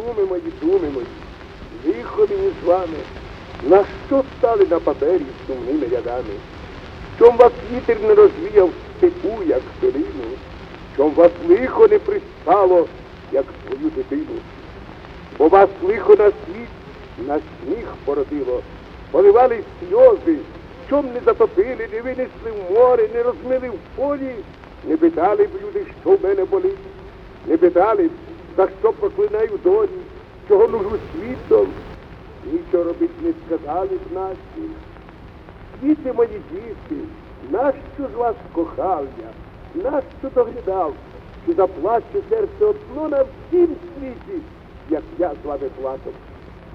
думи мої, думи мої, лихо мені з вами, на що стали на папері сумними рядами? Чом вас вітер не розвіяв степу, як пилину, чом вас лихо не пристало, як свою дитину, бо вас лихо на світ, на сміх породило, поливали сльози, чом не затопили, не винесли в море, не розмили в полі, не питали б люди, що в мене болить, не питали б, за що проклинаю долі, чого нужу світом, нічого робить не сказали б наші. Діти мої діти, нащо ж вас кохав я, нащо доглядав, чи заплаче серце одно на всім світі, як я з вами плакав.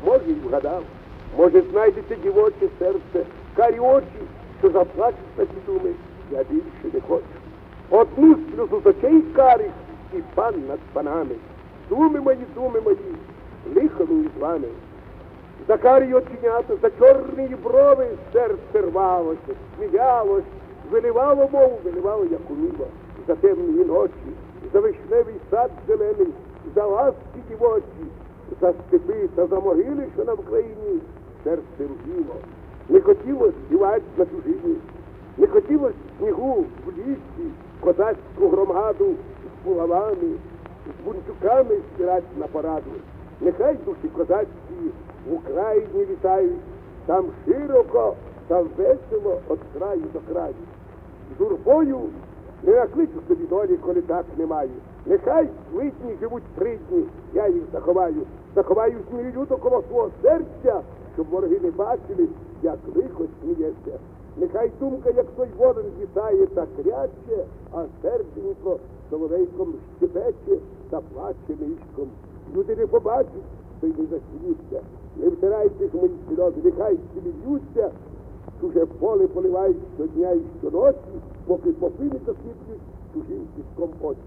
Може, й вгадав, може, знайдете дівоче серце, карі очі, що заплачуть на ті думи, я більше не хочу. Одну сльозу з очей карих і пан над панами. Думи мої, думи мої, лихану із вами. За карі оченята, за чорні брови серце рвалося, сміялось, виливало мову, виливало, як уміло, за темні ночі, за вишневий сад зелений, за ласки дівочі, за степи та за могили, що на Вкраїні, серце рубіло. Не хотілося співати на чужині, не хотілося снігу в лісі, козацьку громаду з булавами, з бунчуками стирать на пораду. Нехай душі козацькі в Україні вітають, там широко, там весело від краю до краю. Журбою не накличу собі долі, коли так не маю. Нехай литні живуть три я їх заховаю. Заховаю змію люто коло свого серця, щоб вороги не бачили, як лихо сміється. Нехай думка, як той ворон вітає та кряче, а серденько соловейком щепече та плаче нишком. Люди не побачать, то й не засміються. Не втирайте ж мої сльози, нехай собі б'ються, чуже поле поливають щодня і щоночі, поки попини засиплють чужим піском очі.